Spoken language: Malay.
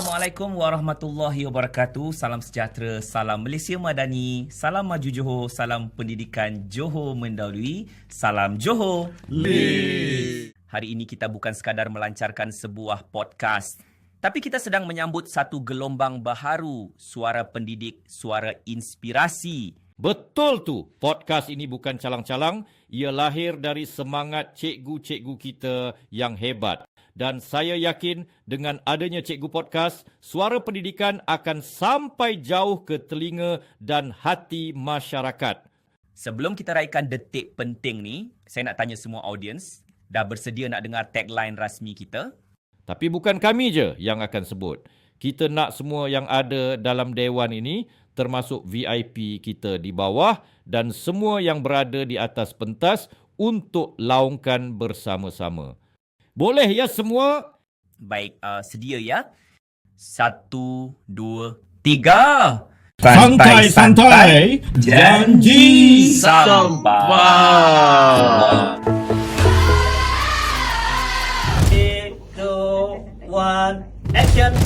Assalamualaikum warahmatullahi wabarakatuh. Salam sejahtera, salam Malaysia Madani, salam maju Johor, salam pendidikan Johor mendahului, salam Johor. Hari ini kita bukan sekadar melancarkan sebuah podcast, tapi kita sedang menyambut satu gelombang baharu, suara pendidik, suara inspirasi. Betul tu, podcast ini bukan calang-calang, ia lahir dari semangat cikgu-cikgu kita yang hebat. Dan saya yakin dengan adanya Cikgu Podcast, suara pendidikan akan sampai jauh ke telinga dan hati masyarakat. Sebelum kita raikan detik penting ni, saya nak tanya semua audiens, dah bersedia nak dengar tagline rasmi kita? Tapi bukan kami je yang akan sebut. Kita nak semua yang ada dalam dewan ini, termasuk VIP kita di bawah dan semua yang berada di atas pentas untuk laungkan bersama-sama. Boleh ya semua? Baik, uh, sedia ya. Satu, dua, tiga. Santai, santai. Janji sampah. Three, two, one, action.